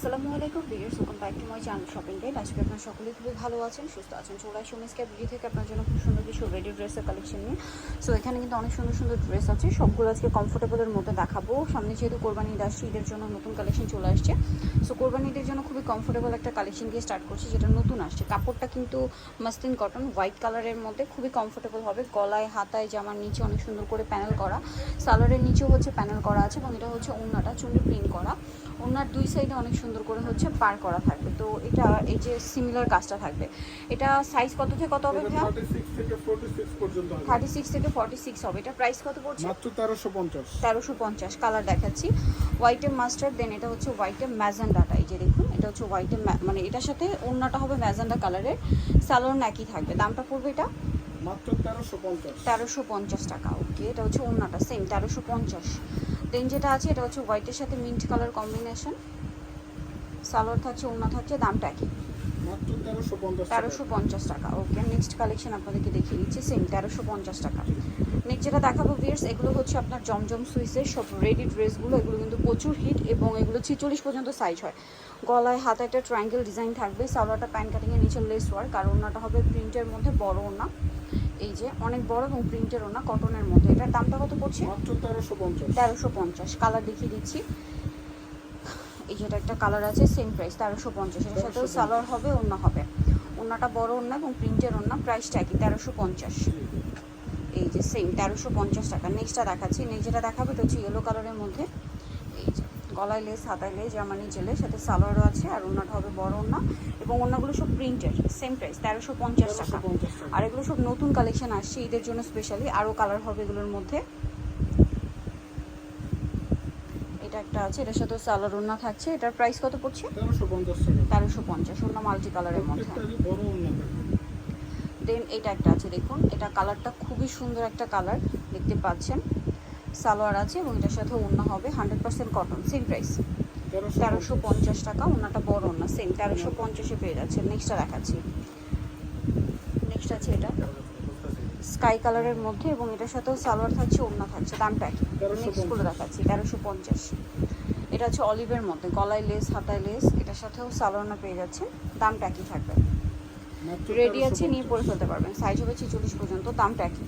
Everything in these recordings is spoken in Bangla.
আসসালামু আলাইকুম videos welcome back to my channel shopping date আজকে আপনার সকলেই খুবই ভালো আছেন, সুস্থ আছেন। চলে আসি উমেশকে ভিডিও থেকে আপনার জন্য খুব সুন্দর কিছু রেডি ড্রেসের কালেকশন নিয়ে। সো এখানে কিন্তু অনেক সুন্দর সুন্দর ড্রেস আছে, সবগুলো আজকে কমফোর্টেবলের মধ্যে দেখাবো। সামনে যেহেতু কোরবানি আসছে, ঈদের জন্য নতুন কালেকশন চলে আসছে। সো কোরবানি ঈদের জন্য খুবই কমফোর্টেবল একটা কালেকশন দিয়ে স্টার্ট করছি, যেটা নতুন আসছে। কাপড়টা কিন্তু মাস্তিন কটন হোয়াইট কালারের মধ্যে খুবই কমফোর্টেবল হবে। গলায়, হাতায়, জামার নিচে অনেক সুন্দর করে প্যানেল করা। সালোয়ারের নিচেও হচ্ছে প্যানেল করা আছে এবং এটা হচ্ছে ওড়নাটা চুন্ডি প্রিন্ট করা। ওনার দুই সাইডে অনেক সুন্দর করে হচ্ছে পার করা থাকবে। তো এটা এই যে সিমিলার কাজটা থাকবে। এটা সাইজ কত থেকে কত হবে ভাইয়া? 36 থেকে 46 পর্যন্ত হবে। থার্টি সিক্স থেকে ফর্টি সিক্স হবে। এটা প্রাইস কত পড়ছে? মাত্র 1350 তেরোশো পঞ্চাশ। কালার দেখাচ্ছি। হোয়াইটে মাস্টার্ড দেন এটা হচ্ছে হোয়াইটে ম্যাজেন্ডাটা এই যে দেখুন এটা হচ্ছে হোয়াইটে মানে এটার সাথে ওড়নাটা হবে ম্যাজেন্ডা কালারের সালোয়ার একই থাকবে। দামটা পড়বে এটা? মাত্র 1350 তেরোশো পঞ্চাশ টাকা ওকে এটা হচ্ছে ওড়নাটা সেম তেরোশো পঞ্চাশ। দেন যেটা আছে এটা হচ্ছে হোয়াইটের সাথে মিন্ট কালার কম্বিনেশন সালোয়ার থাকছে ওড়না থাকছে দামটা 1350 তেরোশো পঞ্চাশ টাকা। ওকে নেক্সট কালেকশন আপনাদেরকে দেখিয়ে দিচ্ছি সেম তেরোশো পঞ্চাশ টাকা। নেক্সট যেটা দেখাবো ভিয়ার্স এগুলো হচ্ছে আপনার জমজম সুইসের সব রেডি ড্রেসগুলো এগুলো কিন্তু প্রচুর হিট এবং এগুলো ছিচল্লিশ পর্যন্ত সাইজ হয়। গলায় হাতে একটা ট্রায়াঙ্গেল ডিজাইন থাকবে সালোয়ারটা প্যান্ট কাটিংয়ের নিচে লেস ওয়ার্ক আর ওনাটা হবে প্রিন্টের মধ্যে বড় ওনা এই যে অনেক বড় এবং প্রিন্টের ওনা কটনের মধ্যে। এটার দামটা কত পড়ছে? মাত্র 1350 তেরোশো পঞ্চাশ কালার দেখিয়ে দিচ্ছি। এই যেটা একটা কালার আছে সেম প্রাইস তেরোশো পঞ্চাশ। এর সাথেও সালোয়ার হবে অন্য হবে। অন্যটা বড় অন্য এবং প্রিন্টের অন্য প্রাইসটা একই তেরোশো পঞ্চাশ। এই যে সেম তেরোশো পঞ্চাশ টাকা। নেক্সটটা দেখাচ্ছি। নেক্সট যেটা দেখাবে এটা হচ্ছে ইয়েলো কালারের মধ্যে। এই যে গলায় লেস হাতায় লেস জামানি জেলে সাথে সালোয়ারও আছে আর অন্যটা হবে বড় অন্য এবং অন্যগুলো সব প্রিন্টের সেম প্রাইস তেরোশো পঞ্চাশ টাকা। 1350 টাকা। আর এগুলো সব নতুন কালেকশন আসছে ঈদের জন্য স্পেশালি আরও কালার হবে এগুলোর মধ্যে এটা একটা আছে এটার সাথে সালোয়ার ওড়না থাকছে। এটার প্রাইস কত পড়ছে? 1350 টাকা। তেরোশো পঞ্চাশ ওড়না মাল্টি কালারের মধ্যে। ওন্না দেন এটা একটা আছে দেখুন। এটা কালারটা খুবই সুন্দর একটা কালার দেখতে পাচ্ছেন। সালোয়ার আছে এবং এটার সাথে ওড়না হবে hundred percent cotton same price তেরোশো 1350 পঞ্চাশ টাকা ওনাটা বড় ওড়না সেম তেরোশো পঞ্চাশে পেয়ে যাচ্ছে নেক্সটটা দেখাচ্ছি। নেক্সট আছে এটা। স্কাই কালারের মধ্যে এবং এটার সাথেও সালোয়ার থাকছে ওড়না থাকছে দামটা একই। 1350 নেক্সট করে দেখাচ্ছি তেরোশো পঞ্চাশ। এটা হচ্ছে অলিভের মধ্যে গলায় লেস হাতায় লেস এটার সাথেও সালোয়ারনা পেয়ে যাচ্ছে দামটা একই থাকবে। রেডি আছে নিয়ে 1350 পরে ফেলতে পারবেন সাইজ হবে ছিচল্লিশ পর্যন্ত দামটা একই।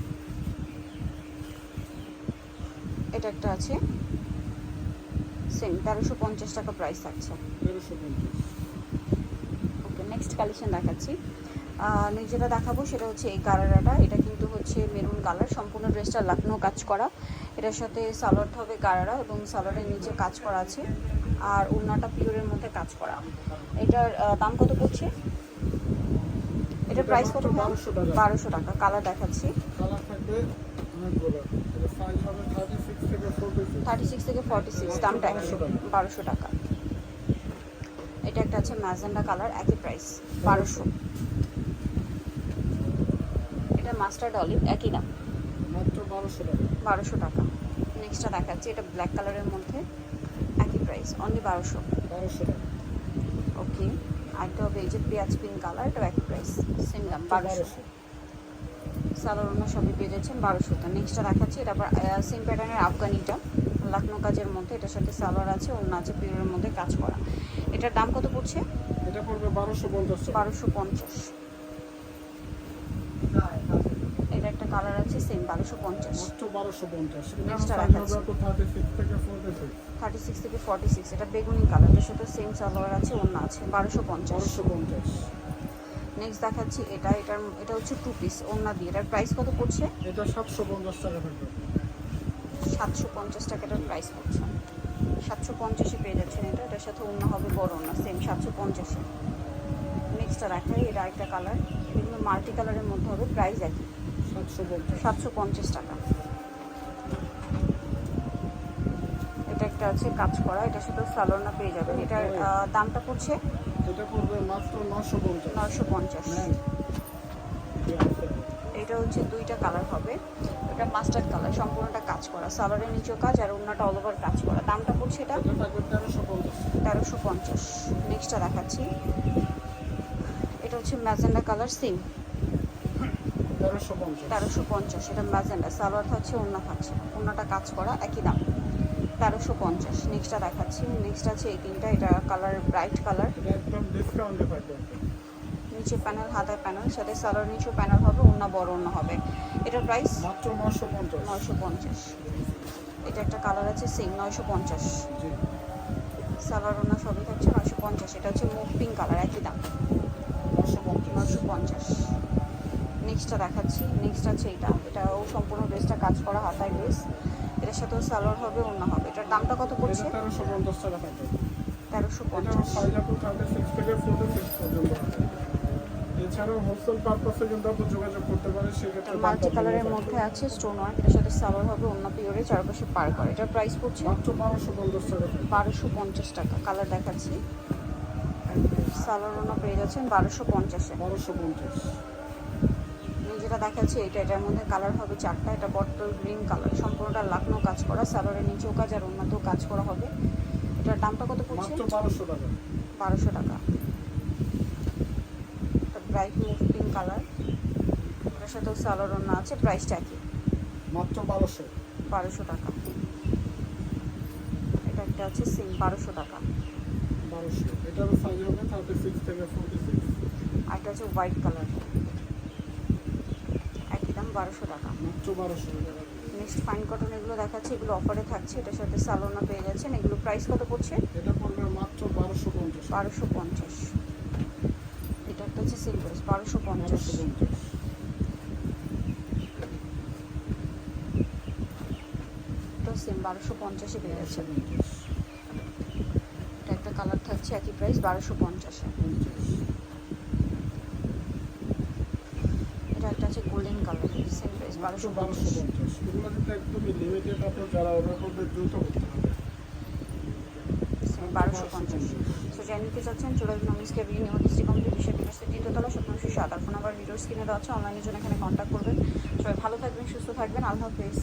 এটা একটা আছে সেম তেরোশো পঞ্চাশ টাকা প্রাইস থাকছে। 1350 ওকে নেক্সট কালেকশন দেখাচ্ছি। যেটা দেখাবো সেটা হচ্ছে এই গারারাটা এটা কিন্তু হচ্ছে মেরুন কালার। সম্পূর্ণ ড্রেসটা লাকনো কাজ করা। এটার সাথে সালোয়ারটা হবে গারারা এবং সালোয়ারের নিচে কাজ করা আছে। আর ওড়নাটা পিওরের মধ্যে কাজ করা। এটার দাম কত পড়ছে? এটার এটা প্রাইস কত মাত্র 1200 টাকা। বারোশো টাকা। কালার দেখাচ্ছি। কালার থাকবে অনেকগুলো এটা সাইজ হবে 36 থেকে 46 থার্টি সিক্স থেকে ফর্টি সিক্স দামটা একই 1200 বারোশো টাকা। এটা একটা আছে ম্যাজেন্ডা কালার। একই প্রাইস বারোশো। এটা মাস্টার্ড অলিভ একই দাম। মাত্র 1200 টাকা। বারোশো টাকা। নেক্সটটা দেখাচ্ছি এটা ব্ল্যাক কালারের মধ্যে একই প্রাইস অনলি বারোশো। 1200 টাকা। ওকে আরেকটা হবে এই যে পেঁয়াজ পিঙ্ক কালার এটাও একই প্রাইস সেম দাম বারোশো। 1200 সালোয়ার অন্য সবই পেয়ে যাচ্ছেন বারোশোতে নেক্সটটা দেখাচ্ছি এটা আবার সেম প্যাটার্নের আফগানিটা। লাকনো কাজের মধ্যে এটার সাথে সালোয়ার আছে অন্য আছে পিওরের মধ্যে কাজ করা। এটার দাম কত পড়ছে? এটা পড়বে 1250 টাকা। বারোশো পঞ্চাশ এটা একটা কালার আছে সেম বারোশো পঞ্চাশ মাত্র 1250 এটা Next সাইজ দেখাচ্ছি। 36 থেকে 46 থার্টি সিক্স থেকে ফর্টি সিক্স এটা বেগুনি সাথে সেম সালোয়ার আছে অন্য আছে বারোশো পঞ্চাশ। 1250 নেক্সট দেখাচ্ছি এটা এটার এটা হচ্ছে টু পিস দিয়ে। এটার প্রাইস কত পড়ছে? এটা 750 টাকা থাকবে। সাতশো পঞ্চাশ টাকা এটার প্রাইস পড়ছে। সাতশো পঞ্চাশে পেয়ে যাচ্ছেন এটা এটার সাথে অন্য হবে বড় সেম সাতশো পঞ্চাশে নেক্সটটা এটা একটা কালার এগুলো মাল্টি কালারের মধ্যে হবে প্রাইস একই। 750 সাতশো পঞ্চাশ। টাকা। এটা একটা আছে কাজ করা এটার সাথে সালোনা পেয়ে যাবেন। এটার দামটা পড়ছে? এটা পড়বে মাত্র 950 নশো পঞ্চাশ। নেন। এটা হচ্ছে দুইটা কালার হবে। এটা মাস্টার্ড কালার সম্পূর্ণটা কাজ করা। সালোয়ারের নিচেও কাজ আর অন্যটা অল ওভার কাজ করা। দামটা পড়ছে এটা? এটা থাকবে 1350 তেরোশো পঞ্চাশ। নেক্সটটা দেখাচ্ছি। এটা হচ্ছে ম্যাজেন্ডা কালার সিম 1350 তেরোশো পঞ্চাশ। এটা ম্যাজেন্ডা। সালোয়ার থাকছে অন্য থাকছে অন্যটা কাজ করা একই দাম। তেরোশো পঞ্চাশ। নেক্সটটা দেখাচ্ছি। নেক্সট আছে এই তিনটা। এটা কালার ব্রাইট কালার নিচে প্যানেল হাতায় প্যানেল সাথে সালোয়ার নিচেও প্যানেল হবে অন্য বড় অন্য হবে। এটার প্রাইস মাত্র নশো পঞ্চাশ। নয়শো পঞ্চাশ। এটা একটা কালার আছে সেম নয়শো পঞ্চাশ। সালোয়ার অন্য সবই থাকছে নয়শো পঞ্চাশ। এটা হচ্ছে মুভ পিঙ্ক কালার একই দাম। নশো পঞ্চাশ। নয়শো পঞ্চাশ। নেক্সটটা দেখাচ্ছি। নেক্সট আছে এটা। এটাও সম্পূর্ণ ড্রেসটা কাজ করা হাতায় ড্রেস এটার সাথেও সালোয়ার হবে অন্য হবে। এটার দামটা কত পড়ছে? তেরোশো পঞ্চাশ। টাকা তেরোশো। এছাড়াও হোলসেল পারপাসে কিন্তু আপনি যোগাযোগ করতে পারেন সেক্ষেত্রে মাল্টি কালারের মধ্যে আছে স্টোন ওয়ার্ক এটার সাথে সালোয়ার হবে অন্য পিওরে চারপাশে পার করে। এটার প্রাইস পড়ছে? মাত্র বারোশো পঞ্চাশ টাকা বারোশো পঞ্চাশ টাকা। কালার দেখাচ্ছি। সালোয়ার অন্য পেয়ে যাচ্ছেন বারোশো পঞ্চাশে। বারোশো পঞ্চাশ। আমি যেটা দেখাচ্ছি এটা এটার মধ্যে কালার হবে চারটা। এটা বটল গ্রিন কালার সম্পূর্ণটা লাকনো কাজ করা সালোয়ারের নিচেও কাজ আর অন্যতেও কাজ করা হবে। এটার দামটা কত পড়ছে? মাত্র বারোশো টাকা। বারোশো টাকা। এটা ব্রাইট মুভ পিঙ্ক কালার এটার সাথেও সালোয়ার অন্য আছে প্রাইসটা কি মাত্র বারোশো। বারোশো টাকা। এটা একটা আছে সিম বারোশো টাকা। বারোশো। এটারও সাইজ হবে থার্টি সিক্স থেকে ফোর্টি সিক্স। আর একটা আছে হোয়াইট কালার বারোশো টাকা। মাত্র বারোশো টাকা। নেক্সট ফাইন কটন এগুলো দেখাচ্ছে এগুলো অফারে থাকছে এটার সাথে সালোনা পেয়ে যাচ্ছেন। এগুলো প্রাইস কত পড়ছে? এটা পড়বে মাত্র বারোশো পঞ্চাশ। বারোশো পঞ্চাশ। এটা একটা হচ্ছে সেল প্রাইস বারোশো পঞ্চাশ। সেম বারোশো পঞ্চাশে পেয়ে যাচ্ছে এটা একটা কালার থাকছে একই প্রাইস বারোশো পঞ্চাশে পঞ্চাশ এটা একটা আছে গোল্ডেন কালার সেম প্রাইস বারোশো বারোশো পঞ্চাশ। পঞ্চাশ। এগুলো কিন্তু একদমই লিমিটেড আপনার যারা অর্ডার করবে দ্রুত করতে হবে। বারোশো পঞ্চাশ। সো যাই নিতে চাচ্ছেন চলে আসবেন অমিস ক্যাবিন নিউজ কমপ্লিট বিশ্বের বিকাশের দ্বিতীয়তলা সপ্তমশী সাত। আর ফোন নাম্বার ভিডিওস কিনে দেওয়া আছে অনলাইনের জন্য এখানে কন্ট্যাক্ট করবেন। সবাই ভালো থাকবেন সুস্থ থাকবেন। আল্লাহ হাফেজ।